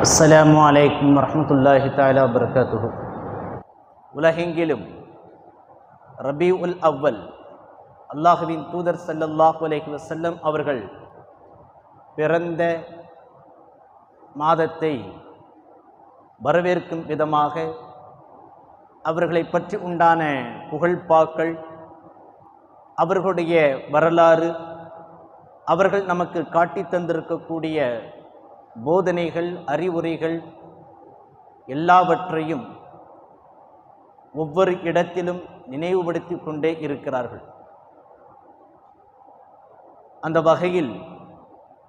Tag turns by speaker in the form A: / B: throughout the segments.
A: அஸ்லாம் அலைக்கும் வரமத்துல்லாஹி தாலா வபரகாத்துஹு உலகெங்கிலும் ரபி உல் அவ்வல் அல்லாஹுவின் தூதர் ஸல்லல்லாஹு அலைஹி வசல்லம் அவர்கள் பிறந்த மாதத்தை வரவேற்கும் விதமாக அவர்களை பற்றி உண்டான புகழ்பாக்கள் அவர்களுடைய வரலாறு அவர்கள் நமக்கு காட்டித் தந்திருக்கக்கூடிய போதனைகள் அறிவுரைகள் எல்லாவற்றையும் ஒவ்வொரு இடத்திலும் நினைவுபடுத்தி கொண்டே இருக்கிறார்கள். அந்த வகையில்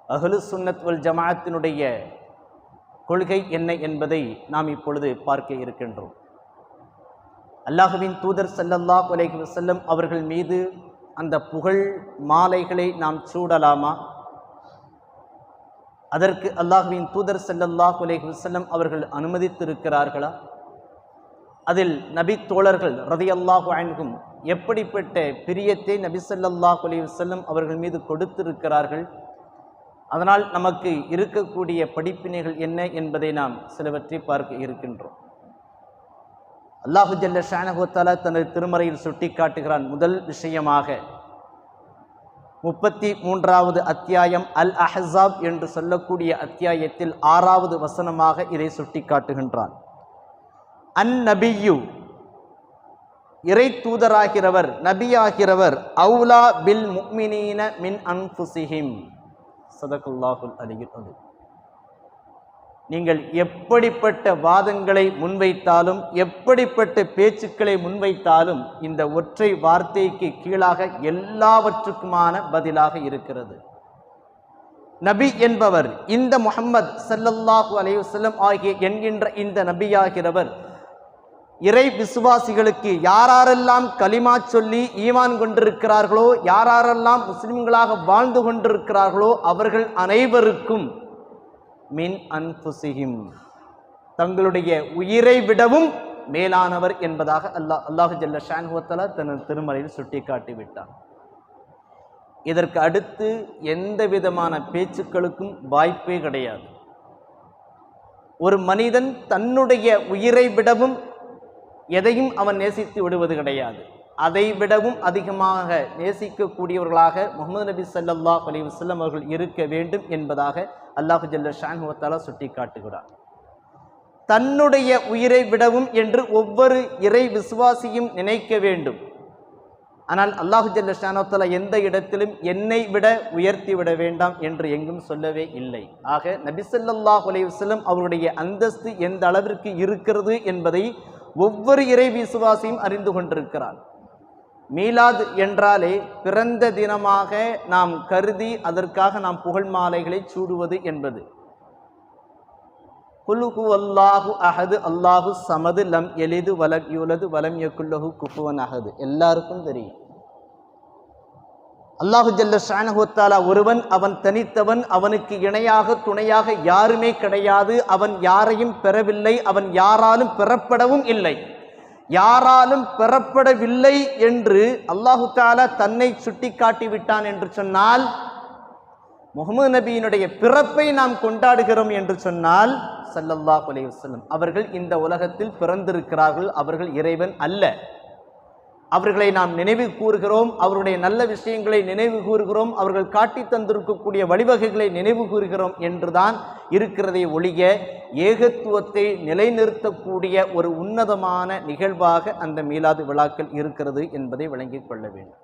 A: அகலு சுன்னத் வல் ஜமாஅத்தினுடைய கொள்கை என்ன என்பதை நாம் இப்பொழுது பார்க்க இருக்கின்றோம். அல்லாஹுவின் தூதர் ஸல்லல்லாஹு செல்லும் அவர்கள் மீது அந்த புகழ் மாலைகளை நாம் சூடலாமா? அதற்கு அல்லாஹுவின் தூதர் செல்லல்லாஹ் அலைஹி வசல்லம் அவர்கள் அனுமதித்திருக்கிறார்களா? அதில் நபி தோழர்கள் ரதி அல்லாஹு அன்கும் எப்படிப்பட்ட பிரியத்தை நபி ஸல்லல்லாஹு அலைஹி வஸல்லம் அவர்கள் மீது கொடுத்திருக்கிறார்கள்? அதனால் நமக்கு இருக்கக்கூடிய படிப்பினைகள் என்ன என்பதை நாம் சிலவற்றை பார்க்க இருக்கின்றோம். அல்லாஹு ஜல்ல ஷானஹுத்தாலா தனது திருமறையில் சுட்டி காட்டுகிறான் முதல் விஷயமாக. முப்பத்தி மூன்றாவது அத்தியாயம் அல் அஹசாப் என்று சொல்லக்கூடிய அத்தியாயத்தில் ஆறாவது வசனமாக இதை சுட்டி காட்டுகின்றான் அன் நபியு இறை தூதராகிறவர் நபியாகிறவர் அவுலா பில் முக்மினீன மின் அன்புசிஹிம் சதகுல்லாஹுல் அலியில் அலி நீங்கள் எப்படிப்பட்ட வாதங்களை முன்வைத்தாலும் எப்படிப்பட்ட பேச்சுக்களை முன்வைத்தாலும் இந்த ஒற்றை வார்த்தைக்கு கீழாக எல்லாவற்றுக்குமான பதிலாக இருக்கிறது. நபி என்பவர் இந்த முகம்மது சல்லல்லாஹு அலையுசல்லம் ஆகிய என்கின்ற இந்த நபியாகிறவர் இறை விசுவாசிகளுக்கு யாரெல்லாம் கலிமா சொல்லி ஈமான் கொண்டிருக்கிறார்களோ யாரெல்லாம் முஸ்லிம்களாக வாழ்ந்து கொண்டிருக்கிறார்களோ அவர்கள் அனைவருக்கும் மின் அன்புசிஹிம். தங்களுடைய உயிரை விடவும் மேலானவர் என்பதாக அல்லாஹ் அல்லாஹு ஜல்ல ஷான்ஹுவத்தலா தனது திருமறையில் சுட்டிக்காட்டி விட்டார். இதற்கு அடுத்து எந்த விதமான பேச்சுக்களுக்கும் வாய்ப்பே கிடையாது. ஒரு மனிதன் தன்னுடைய உயிரை விடவும் எதையும் அவன் நேசித்து விடுவது கிடையாது. அதை விடவும் அதிகமாக நேசிக்கக்கூடியவர்களாக முகமது நபி சல்லாஹ் அலி வல்லம் அவர்கள் இருக்க வேண்டும் என்பதாக அல்லாஹு ஜல்ல ஷான்ஹுவத்தாலா சுட்டி காட்டுகிறார் தன்னுடைய உயிரை விடவும் என்று ஒவ்வொரு இறை விசுவாசியும் நினைக்க வேண்டும். ஆனால் அல்லாஹு ஜல்ல ஷானோத்தலா எந்த இடத்திலும் என்னை விட உயர்த்தி விட வேண்டாம் என்று எங்கும் சொல்லவே இல்லை. ஆக நபிசல்லாஹ் அலையுஸ்லம் அவருடைய அந்தஸ்து எந்த அளவிற்கு இருக்கிறது என்பதை ஒவ்வொரு இறை விசுவாசியும் அறிந்து கொண்டிருக்கிறார் மீலாத் என்றாலே பிறந்த தினமாக நாம் கருதி அதற்காக நாம் புகழ் மாலைகளை சூடுவது என்பது. குலுகு அல்லாஹு அஹது அல்லாஹு சமது லம் எளிது வலம் யூலது வலம் யக்குல்லஹு குஃபுவன் அஹது. எல்லாருக்கும் தெரியும். அல்லாஹு ஜல்ல ஷானஹுத்தாலா ஒருவன் அவன் தனித்தவன் அவனுக்கு இணையாக துணையாக யாருமே கிடையாது. அவன் யாரையும் பெறவில்லை அவன் யாராலும் பெறப்படவும் இல்லை. யாராலும் பெறப்படவில்லை என்று அல்லாஹு தாலா தன்னை சுட்டி காட்டி விட்டான் என்று சொன்னால் முகமது நபியினுடைய பிறப்பை நாம் கொண்டாடுகிறோம் என்று சொன்னால் சல்லல்லாஹ் அலைஹி அவர்கள் இந்த உலகத்தில் பிறந்திருக்கிறார்கள் அவர்கள் இறைவன் அல்ல. அவர்களை நாம் நினைவு கூறுகிறோம். அவருடைய நல்ல விஷயங்களை நினைவு கூறுகிறோம். அவர்கள் காட்டி தந்திருக்கக்கூடிய வழிவகைகளை நினைவு கூறுகிறோம் என்றுதான் இருக்கிறதை ஒழிய ஏகத்துவத்தை நிலைநிறுத்தக்கூடிய ஒரு உன்னதமான நிகழ்வாக அந்த மீலாது விழாக்கள் இருக்கிறது என்பதை விளங்கிக் கொள்ள வேண்டும்.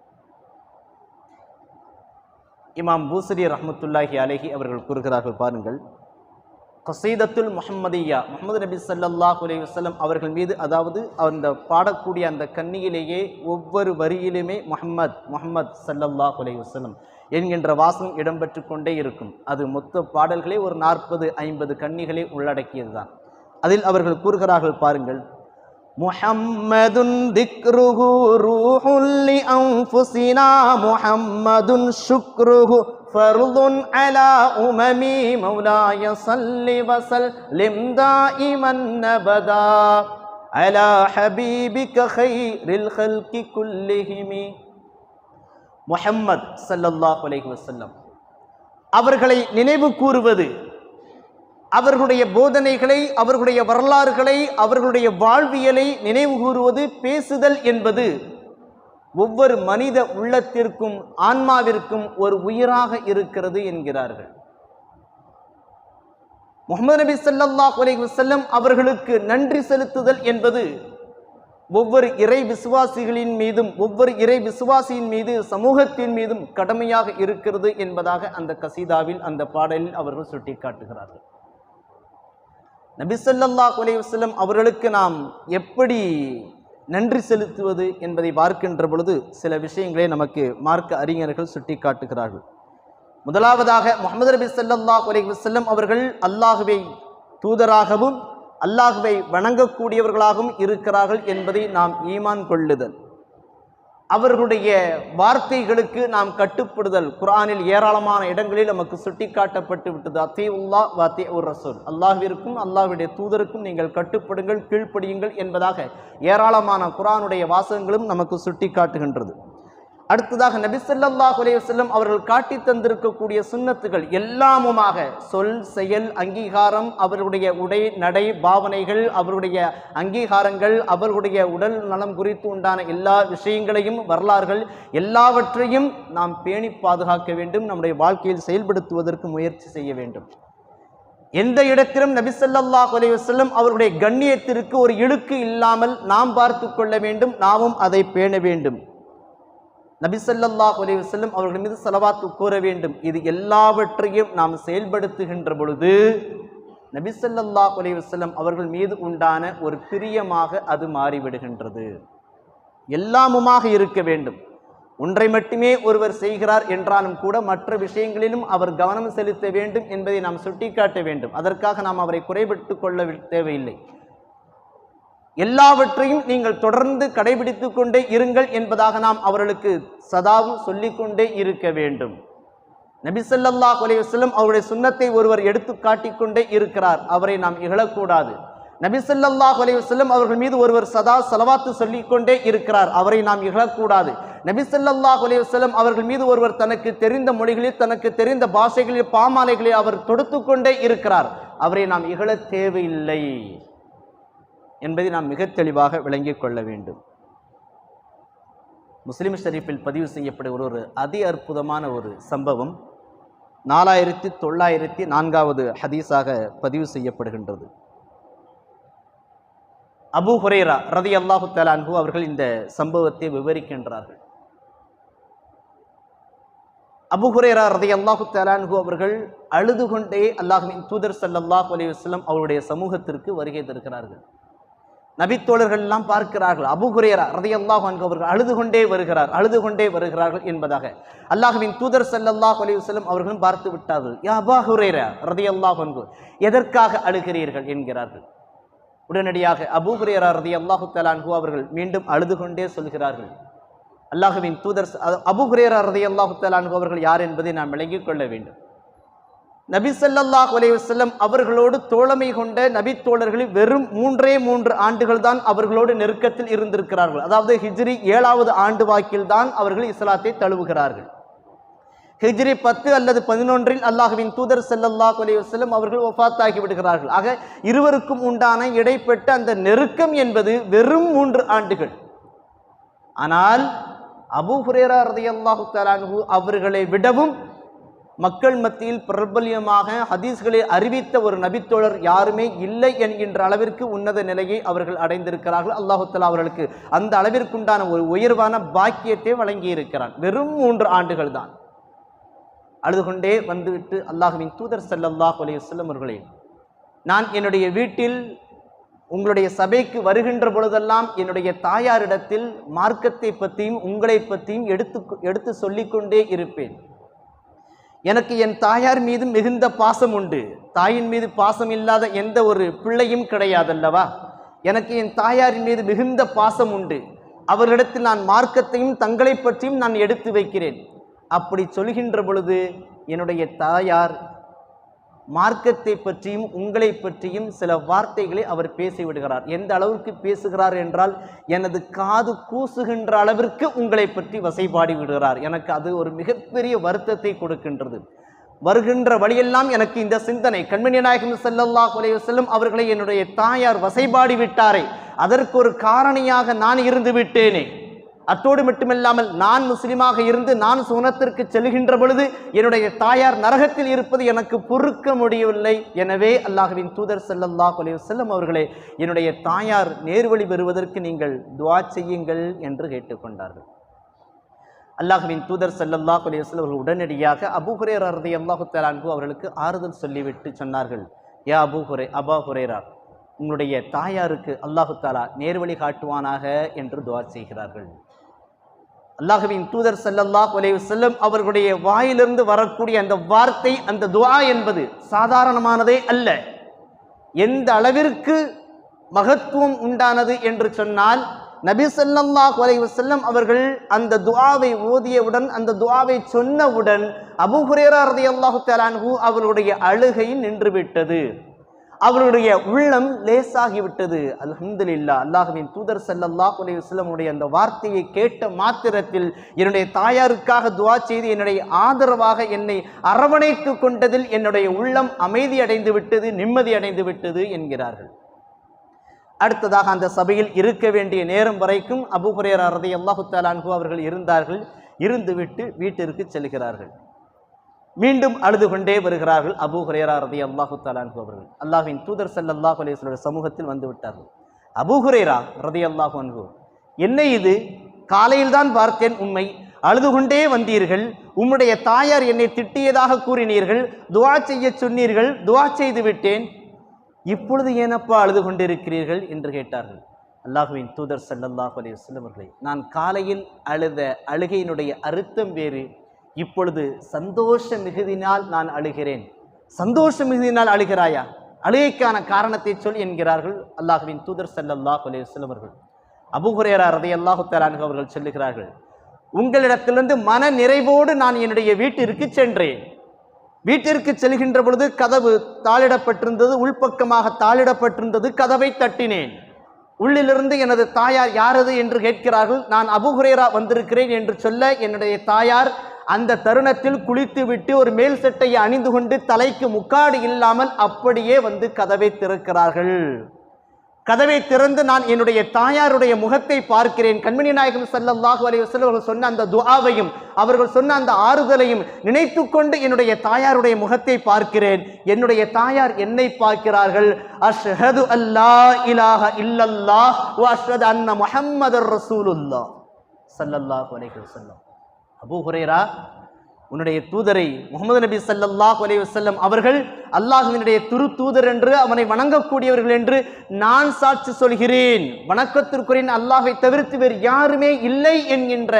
A: இமாம் பூசரி ரஹமத்துல்லாஹி அலஹி அவர்கள் கூறுகிறார்கள் பாருங்கள். கசீதத்துல் முஹம்மதியா. முகமது நபி சல்லாஹ் அலி வசலம் அவர்கள் மீது அதாவது அந்த பாடக்கூடிய அந்த கன்னியிலேயே ஒவ்வொரு வரியிலுமே முஹம்மத் முஹம்மத் சல்லல்லாஹ் அலி வசலம் என்கின்ற வாசம் இடம்பெற்று கொண்டே இருக்கும். அது மொத்த பாடல்களே ஒரு நாற்பது ஐம்பது கன்னிகளை உள்ளடக்கியது தான் அதில் அவர்கள் கூறுகிறார்கள் பாருங்கள். முஹம்மதுன் திக்ருஹு ரூஹுல் அன்ஃபுசினா முஹம்மதுன் ஷுக்ருஹு فرض على أممي مولاي صل وسلم دائما أبدا على حبيبك خير الخلق كلهم முஹம்மத் ஸல்லல்லாஹு அலைஹி வஸல்லம் அவர்களை நினைவு கூறுவது அவர்களுடைய போதனைகளை அவர்களுடைய வரலாறுகளை அவர்களுடைய வாழ்வியலை நினைவு கூறுவது பேசுதல் என்பது ஒவ்வொரு மனித உள்ளத்திற்கும் ஆன்மாவிற்கும் ஒரு உயிராக இருக்கிறது என்கிறார்கள். முகமது நபி ஸல்லல்லாஹு அலைஹி அவர்களுக்கு நன்றி செலுத்துதல் என்பது ஒவ்வொரு இறை விசுவாசிகளின் மீதும் ஒவ்வொரு இறை விசுவாசியின் மீது சமூகத்தின் மீதும் கடமையாக இருக்கிறது என்பதாக அந்த கசீதாவில் அந்த பாடலில் அவர்கள் சுட்டிக்காட்டுகிறார்கள். நபி ஸல்லல்லாஹு அலைஹி அவர்களுக்கு நாம் எப்படி நன்றி செலுத்துவது என்பதை பார்க்கின்ற பொழுது சில விஷயங்களை நமக்கு மார்க்க அறிஞர்கள் சுட்டிக்காட்டுகிறார்கள். முதலாவதாக முகமது நபி சல்லா அலைஹி செல்லம் அவர்கள் அல்லாஹுவை தூதராகவும் அல்லாஹுவை வணங்கக்கூடியவர்களாகவும் இருக்கிறார்கள் என்பதை நாம் ஈமான் கொள்ளுதல். அவர்களுடைய வார்த்தைகளுக்கு நாம் கட்டுப்படுதல். குரானில் ஏராளமான இடங்களில் நமக்கு சுட்டிக்காட்டப்பட்டு விட்டது. அத்தே உல்லா வாத்தே ஒரு ரசூல். அல்லாஹிற்கும் அல்லாஹுடைய தூதருக்கும் நீங்கள் கட்டுப்படுங்கள் கீழ்ப்படியுங்கள் என்பதாக ஏராளமான குரானுடைய வாசகங்களும் நமக்கு சுட்டிக்காட்டுகின்றது. அடுத்ததாக நபி ஸல்லல்லாஹு அவர்கள் காட்டி தந்திருக்கக்கூடிய சுண்ணத்துகள் எல்லாமுமாக சொல் செயல் அங்கீகாரம் அவர்களுடைய உடை நடை பாவனைகள் அவருடைய அங்கீகாரங்கள் அவர்களுடைய உடல் நலம் குறித்து உண்டான எல்லா விஷயங்களையும் வரலாறுகள் எல்லாவற்றையும் நாம் பேணி பாதுகாக்க வேண்டும் நம்முடைய வாழ்க்கையில் செயல்படுத்துவதற்கு முயற்சி செய்ய வேண்டும். எந்த இடத்திலும் நபி ஸல்லல்லாஹு அவருடைய கண்ணியத்திற்கு ஒரு இழுக்கு இல்லாமல் நாம் பார்த்து கொள்ள வேண்டும் நாமும் அதை பேண வேண்டும். நபி ஸல்லல்லாஹு அலைஹி அவர்கள் மீது செலவாத்து கூற வேண்டும். இது எல்லாவற்றையும் நாம் செயல்படுத்துகின்ற பொழுது நபி ஸல்லல்லாஹு அலைஹி அவர்கள் மீது உண்டான ஒரு பிரியமாக அது மாறிவிடுகின்றது. எல்லாமுமாக இருக்க வேண்டும். ஒன்றை மட்டுமே ஒருவர் செய்கிறார் என்றாலும் கூட மற்ற விஷயங்களிலும் அவர் கவனம் செலுத்த வேண்டும் என்பதை நாம் சுட்டிக்காட்ட வேண்டும். அதற்காக நாம் அவரை குறைபட்டு கொள்ள தேவையில்லை. எல்லாவற்றையும் நீங்கள் தொடர்ந்து கடைபிடித்து கொண்டே இருங்கள் என்பதாக நாம் அவர்களுக்கு சதாவும் சொல்லிக்கொண்டே இருக்க வேண்டும். நபிசல்லா ஸல்லல்லாஹு அவருடைய சுண்ணத்தை ஒருவர் எடுத்து காட்டிக்கொண்டே இருக்கிறார். அவரை நாம் இகழக்கூடாது. நபி ஸல்லல்லாஹு அவர்கள் மீது ஒருவர் சதா செலவாத்து சொல்லிக்கொண்டே இருக்கிறார். அவரை நாம் இகழக்கூடாது. நபி ஸல்லல்லாஹு அவர்கள் மீது ஒருவர் தனக்கு தெரிந்த மொழிகளில் தனக்கு தெரிந்த பாஷைகளில் பாமாலைகளை அவர் தொடுத்து கொண்டே இருக்கிறார். அவரை நாம் இகழ தேவையில்லை. என்பதை நாம் மிக தெளிவாக விளங்கிக் கொள்ள வேண்டும். முஸ்லிம் ஷரீஃபில் பதிவு செய்யப்படுகிற ஒரு அதி அற்புதமான ஒரு சம்பவம் நாலாயிரத்தி தொள்ளாயிரத்தி நான்காவது ஹதீஸாக பதிவு செய்யப்படுகின்றது. அபு ஹுரேரா ரதி அல்லாஹு தலான்ஹு அவர்கள் இந்த சம்பவத்தை விவரிக்கின்றார்கள். அபு ஹுரேரா ரதி அல்லாஹு தலான்ஹு அவர்கள் அழுது கொண்டே அல்லாஹின் தூதர் சல்லாஹ் அலி வஸ்லம் அவருடைய சமூகத்திற்கு வருகை தருகிறார்கள். நபித்தோழர்கள்லாம் பார்க்கிறார்கள். அபு ரதையல்லாஹ் அவர்கள் அழுது கொண்டே வருகிறார் அழுது கொண்டே வருகிறார்கள் என்பதாக. அல்லாஹ்வின் தூதர் ஸல்லல்லாஹு அலைஹி வஸல்லம் அவர்களும் பார்த்து விட்டார்கள். யா அபா ஹுரேரா ரதியல்லாஹு எதற்காக அழுகிறீர்கள் என்கிறார்கள். உடனடியாக அபுகுரேரா ரதி அல்லாஹு தலான்கு அவர்கள் மீண்டும் அழுது கொண்டே சொல்கிறார்கள். அல்லாஹுவின் தூதர் அபுகுரேரா ரதி அல்லாஹு தலான்கு அவர்கள் யார் என்பதை நாம் விளங்கிக் கொள்ள வேண்டும். நபி ஸல்லல்லாஹு அலைஹி அவர்களோடு தோழமை கொண்ட நபி தோழர்களில் வெறும் மூன்றே மூன்று ஆண்டுகள் தான் அவர்களோடு நெருக்கத்தில் இருந்திருக்கிறார்கள். அதாவது ஹிஜ்ரி ஏழாவது ஆண்டு வாக்கில் தான் அவர்கள் இஸ்லாத்தை தழுவுகிறார்கள். ஹிஜ்ரி பத்து அல்லது பதினொன்றில் அல்லாஹுவின் தூதர் செல்லல்லாஹ் அலைஹி அவர்கள் ஒஃபாத்தாகி விடுகிறார்கள். ஆக இருவருக்கும் உண்டான இடைப்பட்ட அந்த நெருக்கம் என்பது வெறும் மூன்று ஆண்டுகள். ஆனால் அபு ஹுரேரா ரதையல்லாஹு தலான்ஹு அவர்களை விடவும் மக்கள் மத்தியில் பிரபல்யமாக ஹதீஸ்களை அறிவித்த ஒரு நபித்தோழர் யாருமே இல்லை என்கின்ற அளவிற்கு உன்னத நிலையை அவர்கள் அடைந்திருக்கிறார்கள். அல்லாஹு அவர்களுக்கு அந்த அளவிற்குண்டான ஒரு உயர்வான பாக்கியத்தை வழங்கியிருக்கிறான். வெறும் மூன்று ஆண்டுகள் தான். அழுது கொண்டே வந்துவிட்டு அல்லாஹுவின் தூதர் செல்லல்லாஹ் அலைய செல்லமர்களே நான் என்னுடைய வீட்டில் உங்களுடைய சபைக்கு வருகின்ற பொழுதெல்லாம் என்னுடைய தாயாரிடத்தில் மார்க்கத்தை பற்றியும் உங்களை பற்றியும் எடுத்து எடுத்து சொல்லிக்கொண்டே இருப்பேன். எனக்கு என் தாயார் மீது மிகுந்த பாசம் உண்டு. தாயின் மீது பாசம் இல்லாத எந்த ஒரு பிள்ளையும் கிடையாதல்லவா? எனக்கு என் தாயாரின் மீது மிகுந்த பாசம் உண்டு. அவர்களிடத்தில் நான் மார்க்கத்தையும் தங்களை பற்றியும் நான் எடுத்து வைக்கிறேன். அப்படி சொல்கின்ற பொழுது என்னுடைய தாயார் மார்க்கத்தை பற்றியும் உங்களை பற்றியும் சில வார்த்தைகளை அவர் பேசிவிடுகிறார். எந்த அளவுக்கு பேசுகிறார் என்றால் எனது காது கூசுகின்ற அளவிற்கு உங்களை பற்றி வசைபாடி விடுகிறார். எனக்கு அது ஒரு மிகப்பெரிய வருத்தத்தை கொடுக்கின்றது. வருகின்ற வழியெல்லாம் எனக்கு இந்த சிந்தனை. கண்மணி நாயகம் செல்லல்லா அலைஹி செல்லும் அவர்களை என்னுடைய தாயார் வசைபாடி விட்டாரே அதற்கு ஒரு காரணியாக நான் இருந்து விட்டேனே. அத்தோடு மட்டுமில்லாமல் நான் முஸ்லீமாக இருந்து நான் சுனத்திற்கு செல்கின்ற பொழுது என்னுடைய தாயார் நரகத்தில் இருப்பது எனக்கு பொறுக்க முடியவில்லை. எனவே அல்லாஹுவின் தூதர் செல்லல்லா அலைஹி செல்லும் அவர்களே என்னுடைய தாயார் நேர்வழி பெறுவதற்கு நீங்கள் துவா செய்யுங்கள் என்று கேட்டுக்கொண்டார்கள். அல்லாஹ்வின் தூதர் செல்லல்லா அலைஹி வஸல்லம் அவர்கள் உடனடியாக அபூ ஹுரைரா அல்லாஹு தஆலா அவர்களுக்கு ஆறுதல் சொல்லிவிட்டு சொன்னார்கள். யா அபுஹுரே ஹுரை அபா ஹுரைரா உங்களுடைய தாயாருக்கு அல்லாஹு தாலா நேர்வழி காட்டுவானாக? என்று துவா செய்கிறார்கள். அல்லாஹுவின் தூதர் செல்லல்லாஹ் அலைஹி செல்லும் அவர்களுடைய வாயிலிருந்து வரக்கூடிய அந்த வார்த்தை அந்த துவா என்பது சாதாரணமானதே அல்ல. எந்த அளவிற்கு மகத்துவம் உண்டானது என்று சொன்னால் நபி ஸல்லல்லாஹு அலைஹி செல்லும் அவர்கள் அந்த துவாவை ஓதியவுடன் அந்த துவாவை சொன்னவுடன் அபு ஹுரேரா ரதி அல்லாஹு தலான்ஹூ அவர்களுடைய அழுகை நின்றுவிட்டது. அவருடைய உள்ளம் லேசாகிவிட்டது. அல்ஹம்துலில்லாஹ் அல்லாஹ்வின் தூதர் ஸல்லல்லாஹு அலைஹி வஸல்லமுடைய அந்த வார்த்தையை கேட்ட மாத்திரத்தில் என்னுடைய தாயாருக்காக துவா செய்து என்னுடைய ஆதரவாக என்னை அரவணைத்து கொண்டதில் என்னுடைய உள்ளம் அமைதி அடைந்து விட்டது நிம்மதி அடைந்து விட்டது என்கிறார்கள். அடுத்ததாக அந்த சபையில் இருக்க வேண்டிய நேரம் வரைக்கும் அபு ஹுரேரா அல்லாஹு தாலான்கு அவர்கள் இருந்தார்கள் இருந்துவிட்டு வீட்டிற்கு செல்கிறார்கள். மீண்டும் அழுது கொண்டே வருகிறார்கள் அபு ஹுரேரா ரதி அல்லாஹு தலான்ஹு அவர்கள். அல்லாஹின் தூதர் ஸல்லல்லாஹு அலைஹி சமூகத்தில் வந்து விட்டார்கள். அபூ ஹுரேரா ரதி அல்லாஹு அன்ஹு என்ன இது? காலையில் தான் பார்த்தேன் உண்மை அழுது கொண்டே வந்தீர்கள். உம்முடைய தாயார் என்னை திட்டியதாக கூறினீர்கள். துவா செய்ய சொன்னீர்கள். துவா செய்து விட்டேன். இப்பொழுது ஏனப்பா அழுது கொண்டிருக்கிறீர்கள்? என்று கேட்டார்கள். அல்லாஹுவின் தூதர் ஸல்லல்லாஹு அலைஹி வஸல்லம் நான் காலையில் அழுத அழுகையினுடைய அர்த்தம் வேறு. இப்பொழுது சந்தோஷ மிகுதினால் நான் அழுகிறேன். சந்தோஷ மிகுதினால் அழுகிறாயா? அழுகைக்கான காரணத்தை சொல் என்கிறார்கள் அல்லாஹுவின் தூதர் ஸல்லல்லாஹு அலைஹி வஸல்லம் அவர்கள். ரதை ஹுரைரா ரலியல்லாஹு அவர்கள் சொல்லுகிறார்கள் உங்களிடத்திலிருந்து மன நிறைவோடு நான் என்னுடைய வீட்டிற்கு சென்றேன். வீட்டிற்கு செல்கின்ற பொழுது கதவு தாளிடப்பட்டிருந்தது உள்பக்கமாக தாளிடப்பட்டிருந்தது கதவை தட்டினேன். உள்ளிலிருந்து எனது தாயார் யாரது? என்று கேட்கிறார்கள். நான் அபுகுரேரா வந்திருக்கிறேன் என்று சொல்ல என்னுடைய தாயார் அந்த தருணத்தில் குளித்துவிட்டு ஒரு மேல் சட்டையை அணிந்து கொண்டு தலைக்கு முக்காடு இல்லாமல் அப்படியே வந்து கதவை திறக்கிறார்கள். கதவை திறந்து நான் என்னுடைய தாயாருடைய முகத்தை பார்க்கிறேன். கண்மணி நாயகம் ஸல்லல்லாஹு அலைஹி வஸல்லம் அவர்கள் சொன்ன அந்த துஆவையும் அவர்கள் சொன்ன அந்த ஆறுதலையும் நினைத்து கொண்டு என்னுடைய தாயாருடைய முகத்தை பார்க்கிறேன். என்னுடைய தாயார் என்னை பார்க்கிறார்கள். அஷ்ஹது அல்லா இலாஹ இல்லல்லாஹ் அஷ்ஹது அன்ன முஹம்மது ரசூலுல்லாஹ் ஸல்லல்லாஹு அலைஹி வஸல்லம். அபூ ஹுரைரா உன்னுடைய தூதரை முகமது நபி சல்லாஹ் அலி வசல்லம் அவர்கள் அல்லாஹினுடைய துரு தூதர் என்று அவனை வணங்கக்கூடியவர்கள் என்று நான் சாட்சி சொல்கிறேன். வணக்கத்திற்குரிய அல்லாஹை தவிர்த்து வேறு யாருமே இல்லை என்கின்ற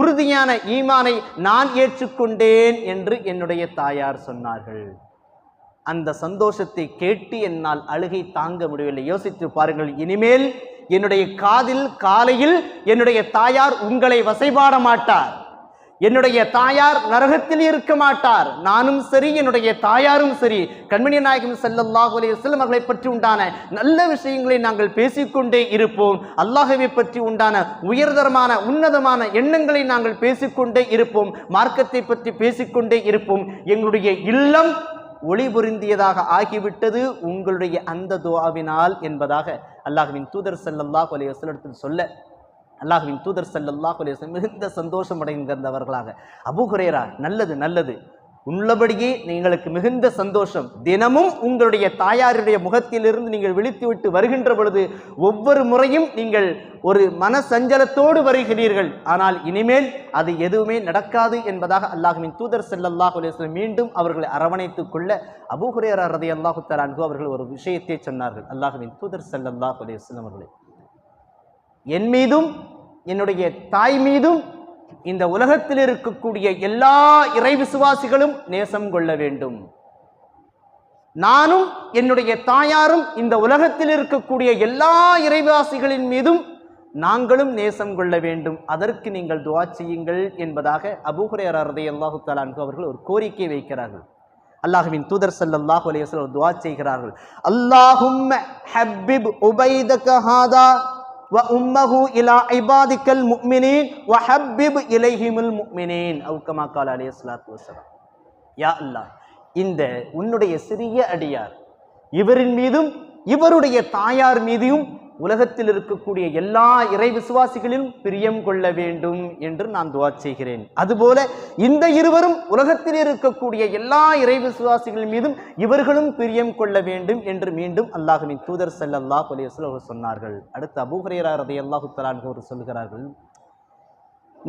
A: உறுதியான ஈமானை நான் ஏற்றுக்கொண்டேன் என்று என்னுடைய தாயார் சொன்னார்கள். அந்த சந்தோஷத்தை கேட்டு என்னால் அழுகை தாங்க முடியவில்லை. யோசித்து பாருங்கள் இனிமேல் என்னுடைய காதில் காலையில் என்னுடைய தாயார் உங்களை வசைபாட மாட்டார். என்னுடைய தாயார் நரகத்தில் இருக்க மாட்டார். நானும் சரி என்னுடைய தாயாரும் சரி. கண்மணி நாயகம் ஸல்லல்லாஹு அலைஹி அவர்களை பற்றி உண்டான நல்ல விஷயங்களை நாங்கள் பேசிக்கொண்டே இருப்போம். அல்லாஹவை பற்றி உண்டான உயர்தரமான உன்னதமான எண்ணங்களை நாங்கள் பேசிக்கொண்டே இருப்போம். மார்க்கத்தை பற்றி பேசிக்கொண்டே இருப்போம். எங்களுடைய இல்லம் ஒளி பொருந்தியதாக ஆகிவிட்டது. உங்களுடைய அந்த துவாவினால் என்பதாக அல்லாஹுவின் தூதர் ஸல்லல்லாஹு அலைஹி வஸல்லம் சொல்ல அல்லாஹுவின் தூதர் சல்லாஹ் அலிஸ்லம் மிகுந்த சந்தோஷம் அடைந்திருந்தவர்களாக. அபு ஹுரைரா நல்லது நல்லது. உள்ளபடியே நீங்களுக்கு மிகுந்த சந்தோஷம். தினமும் உங்களுடைய தாயாருடைய முகத்திலிருந்து நீங்கள் விழித்துவிட்டு வருகின்ற பொழுது ஒவ்வொரு முறையும் நீங்கள் ஒரு மன சஞ்சலத்தோடு வருகிறீர்கள். ஆனால் இனிமேல் அது எதுவுமே நடக்காது என்பதாக அல்லாஹுவின் தூதர் செல்லல்லாஹ் அலைஹி மீண்டும் அவர்களை அரவணைத்துக் கொள்ள அபுஹுரேரா ரதை அல்லாஹு தஆலா அவர்கள் ஒரு விஷயத்தை சொன்னார்கள். அல்லாஹுவின் தூதர் செல்லல்லாஹ் அலைஹி அவர்களே. என் மீதும் என்னுடைய தாய் மீதும் இந்த உலகத்தில் இருக்கக்கூடிய எல்லா இறை விசுவாசிகளும் நேசம் கொள்ள வேண்டும். நானும் என்னுடைய தாயாரும் இந்த உலகத்தில் இருக்கக்கூடிய எல்லா இறைவாசிகளின் மீதும் நாங்களும் நேசம் கொள்ள வேண்டும். அதற்கு நீங்கள் துவா செய்யுங்கள் என்பதாக அபூஹுரேரா ரலியல்லாஹு அல்லாஹு அன்ஹு அவர்கள் ஒரு கோரிக்கை வைக்கிறார்கள். அல்லாஹுவின் தூதர் ஸல்லல்லாஹு அலைஹி வஸல்லம் துவா செய்கிறார்கள். அல்லாஹும் ஹப்பிப் உபைதக ஹாதா வ உம்மஹு இலா இபாதிக்கல் முக்மினின் வ ஹப்பிப் இலைஹிமுல் முக்மினின் அவுக்கமா கால அலி ஸலாத்து வசலாம் யா அல்லாஹ் இந்த உன்னுடைய சிறிய அடியார் இவரின் மீதும் இவருடைய தாயார் மீதும் உலகத்தில் இருக்கக்கூடிய எல்லா இறை விசுவாசிகளிலும் பிரியம் கொள்ள வேண்டும் என்று நான் துவா செய்கிறேன். அதுபோல இந்த இருவரும் உலகத்தில் இருக்கக்கூடிய எல்லா இறை விசுவாசிகள் மீதும் இவர்களும் பிரியம் கொள்ள வேண்டும் என்று மீண்டும் அல்லாஹுவின் தூதர் செல்லல்லா அலைஹி அவர்கள் சொன்னார்கள். அடுத்து அபூஹுரைரா ரலியல்லாஹு தஆலா தலான் அவர்கள் சொல்கிறார்கள்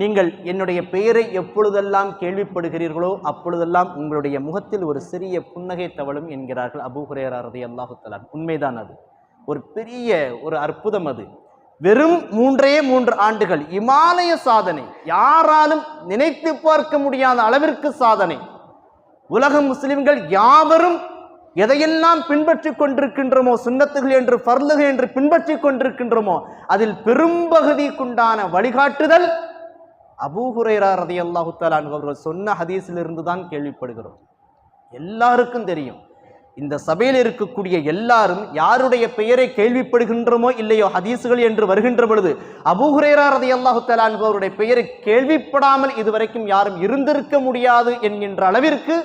A: நீங்கள் என்னுடைய பெயரை எப்பொழுதெல்லாம் கேள்விப்படுகிறீர்களோ அப்பொழுதெல்லாம் உங்களுடைய முகத்தில் ஒரு சிறிய புன்னகை தவழும் என்கிறார்கள் அபூஹுரேரா ரலியல்லாஹு தஆலா உண்மைதான் அது. ஒரு பெரிய ஒரு அற்புதம் அது. வெறும் மூன்றே மூன்று ஆண்டுகள். இமாலய சாதனை. யாராலும் நினைத்து பார்க்க முடியாத அளவிற்கு சாதனை. உலக முஸ்லிம்கள் யாவரும் எதையெல்லாம் பின்பற்றிக் கொண்டிருக்கின்றோமோ சுண்ணத்துகள் என்று பர்லுகள் என்று பின்பற்றிக் கொண்டிருக்கின்றோமோ அதில் பெரும்பகுதிக்குண்டான வழிகாட்டுதல் அபூஹுரேரா ரதியல்லாஹு தஆலா அன்ஹு அவர்கள் சொன்ன ஹதீஸிலிருந்து தான் கேள்விப்படுகிறோம். எல்லாருக்கும் தெரியும். இந்த சபையில் இருக்கக்கூடிய எல்லாரும் யாருடைய பெயரை கேள்விப்படுகின்றோமோ இல்லையோ ஹதீஸுகள் என்று வருகின்ற பொழுது அபூஹுரைரா ரதியல்லாஹு அல்லாஹு அன்ஹு பெயரை கேள்விப்படாமல் இதுவரைக்கும் யாரும் இருந்திருக்க முடியாது என்கின்ற அளவிற்கு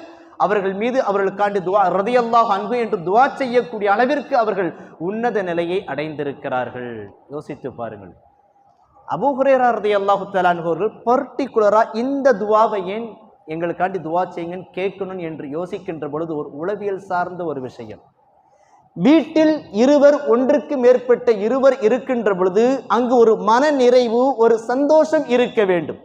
A: அவர்கள் மீது அவர்களுக்காண்டி துவா ரதியல்லாஹு அன்பு என்று துவா செய்யக்கூடிய அளவிற்கு அவர்கள் உன்னத நிலையை அடைந்திருக்கிறார்கள். யோசித்து பாருங்கள். அபூஹுரேரா ரதி அல்லாஹு தலான்பவர்கள் பர்டிகுலராக இந்த துவாவை ஏன் எங்களுக்காண்டி துவா செய்யுங்கன்னு கேட்கணும் என்று யோசிக்கின்ற பொழுது ஒரு உளவியல் சார்ந்த ஒரு விஷயம். வீட்டில் இருவர் ஒன்றுக்கு மேற்பட்ட இருவர் இருக்கின்ற பொழுது அங்கு ஒரு மன நிறைவு ஒரு சந்தோஷம் இருக்க வேண்டும்.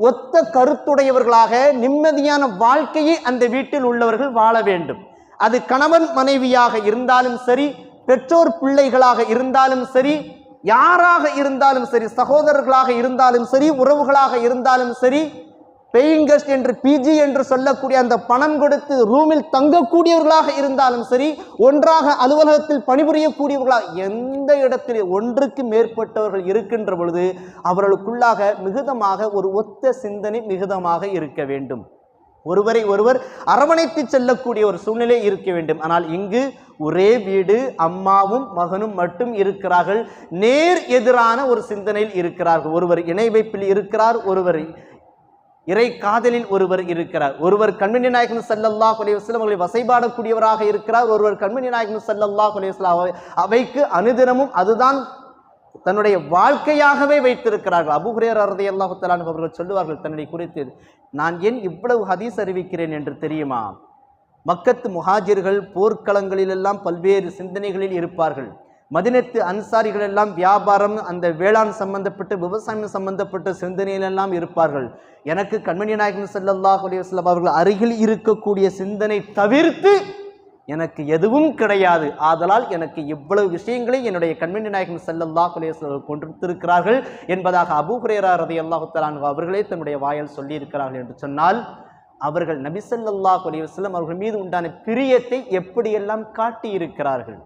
A: ஒத்த கருத்துடையவர்களாக நிம்மதியான வாழ்க்கையை அந்த வீட்டில் உள்ளவர்கள் வாழ வேண்டும். அது கணவன் மனைவியாக இருந்தாலும் சரி பெற்றோர் பிள்ளைகளாக இருந்தாலும் சரி யாராக இருந்தாலும் சரி சகோதரர்களாக இருந்தாலும் சரி உறவுகளாக இருந்தாலும் சரி பேயிங் கெஸ்ட் என்று பிஜி என்று சொல்லக்கூடிய அந்த பணம் கொடுத்து ரூமில் தங்கக்கூடியவர்களாக இருந்தாலும் சரி ஒன்றாக அலுவலகத்தில் பணிபுரியக்கூடியவர்களாக எந்த இடத்தில் ஒன்றுக்கு மேற்பட்டவர்கள் இருக்கின்ற பொழுது அவர்களுக்குள்ளாக மிகுதமாக ஒரு ஒத்த சிந்தனை மிகுதமாக இருக்க வேண்டும். ஒருவரை ஒருவர் அரவணைத்து செல்லக்கூடிய ஒரு சூழ்நிலை இருக்க வேண்டும். ஆனால் இங்கு ஒரே வீடு அம்மாவும் மகனும் மட்டும் இருக்கிறார்கள். நேர் எதிரான ஒரு சிந்தனையில் இருக்கிறார்கள். ஒருவர் இணை வைப்பில் இருக்கிறார் ஒருவர் இறை காதலில் ஒருவர் இருக்கிறார். ஒருவர் கண்மணி நாயகன் சல்லல்லாஹ் அலைஹி அவர்களை வசைபாடக்கூடியவராக இருக்கிறார். ஒருவர் கண்மணி நாயகன் செல்லல்லா அலைஹி அவைக்கு அனுதினமும் அதுதான் தன்னுடைய வாழ்க்கையாகவே வைத்திருக்கிறார்கள். அபு ஹுரேரா அல்லாஹுத்தலான் அவர்கள் சொல்லுவார்கள் தன்னை குறித்து நான் ஏன் இவ்வளவு ஹதீஸ் அறிவிக்கிறேன் என்று தெரியுமா? மக்கத்து முஹாஜிர்கள் போர்க்களங்களிலெல்லாம் பல்வேறு சிந்தனைகளில் இருப்பார்கள். மதினத்து அன்சாரிகள் எல்லாம் வியாபாரம் அந்த வேளாண் சம்பந்தப்பட்டு விவசாயம் சம்பந்தப்பட்ட சிந்தனையிலெல்லாம் இருப்பார்கள். எனக்கு கண்மணி நாயகன் செல்லல்லாஹ் அலைஹி அவர்கள் அருகில் இருக்கக்கூடிய சிந்தனை தவிர்த்து எனக்கு எதுவும் கிடையாது. ஆதலால் எனக்கு இவ்வளவு விஷயங்களை என்னுடைய கண்மணி நாயகன் ஸல்லல்லாஹு அலைஹி கொண்டிருக்கிறார்கள் என்பதாக அபு ஹுரைரா ரலியல்லாஹு அவர்களே தன்னுடைய வாயால் சொல்லியிருக்கிறார்கள் என்று சொன்னால் அவர்கள் நபி ஸல்லல்லாஹு அவர்கள் மீது உண்டான பிரியத்தை எப்படியெல்லாம் காட்டியிருக்கிறார்கள்?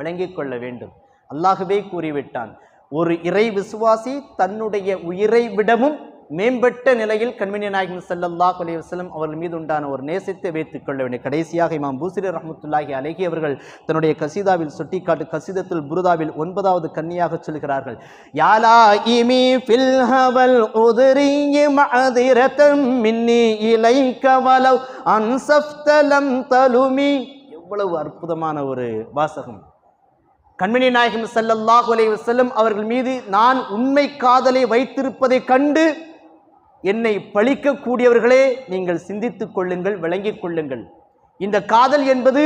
A: விளங்கிக் கொள்ள வேண்டும். அல்லாகவே கூறிவிட்டான் ஒரு இறை விசுவாசி தன்னுடைய உயிரை விடவும் மேம்பட்ட நிலையில் கண்மணி நாயகன் ஸல்லல்லாஹு அலி வஸல்லம் அவர்கள் மீது உண்டான ஒரு நேசத்தை வைத்துக் கொள்ள வேண்டும் கடைசியாக இமாம் பூசிரி ரஹமத்துல்லாஹி அலகி அவர்கள் தன்னுடைய கசீதாவில் சுட்டிக்காட்டு கசிதத்தில் புருதாவில் ஒன்பதாவது கன்னியாக சொல்கிறார்கள் யாலா இமி ஃபில் ஹவல் உதுரி மஅதிரதம் மின்னி இலை வலவ் அன்சஃப்தலம் தலுமி. எவ்வளவு அற்புதமான ஒரு வாசகம். கண்மணி நாயகம் ஸல்லல்லாஹு அலைஹி செல்லும் அவர்கள் மீது நான் உண்மை காதலை வைத்திருப்பதைக் கண்டு என்னை பழிக்கக்கூடியவர்களே நீங்கள் சிந்தித்துக் கொள்ளுங்கள் விளங்கிக் கொள்ளுங்கள். இந்த காதல் என்பது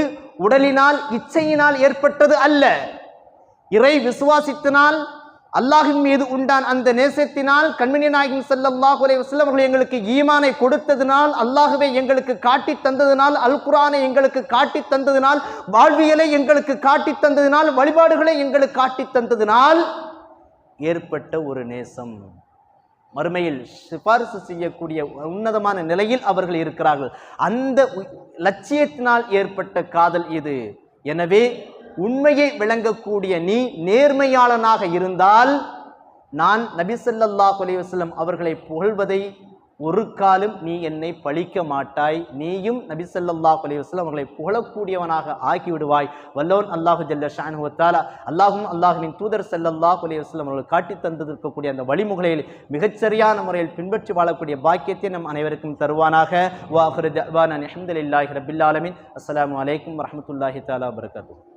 A: உடலினால் இச்சையினால் ஏற்பட்டது அல்ல. இறை விசுவாசித்தினால் அல்லாஹின் மீது உண்டான் அந்த நேசத்தினால் கண்மணி நாயகம் ஸல்லல்லாஹு அலைஹி அவர்கள் எங்களுக்கு ஈமானை கொடுத்ததினால் அல்லாஹுவை எங்களுக்கு காட்டி தந்ததினால் அல் குரானை எங்களுக்கு காட்டி தந்ததினால் வாழ்வியலை எங்களுக்கு காட்டி தந்ததினால் வழிபாடுகளை எங்களுக்கு காட்டி தந்ததினால் ஏற்பட்ட ஒரு நேசம். மறுமையில் சிபாரிசு செய்யக்கூடிய உன்னதமான நிலையில் அவர்கள் இருக்கிறார்கள். அந்த லட்சியத்தினால் ஏற்பட்ட காதல் இது. எனவே உண்மையை விளங்கக்கூடிய நீ நேர்மையாளனாக இருந்தால் நான் நபிசல்லா ஸல்லல்லாஹு அவர்களை புகழ்வதை ஒரு காலம் நீ என்னை பழிக்க மாட்டாய். நீயும் நபிசல்லா ஸல்லல்லாஹு அவர்களை புகழக்கூடியவனாக ஆக்கிவிடுவாய் வல்லோன் அல்லாஹு ஜல்ல ஷானுவத்தாலா அல்லாஹும் அல்லாஹுவின் தூதர் செல்லல்லா அலைஹி அவர்கள் காட்டி தந்திருக்கக்கூடிய அந்த வழிமுறையில் மிகச்சரியான முறையில் பின்பற்றி வாழக்கூடிய பாக்கியத்தை நம் அனைவருக்கும் தருவானாக. வாஹிரு ஜவான் அஹமதுல்லாஹி ரபில்லாலமின் அஸ்லாம் வலைக்கம் அலைக்கும் தாலா தஆலா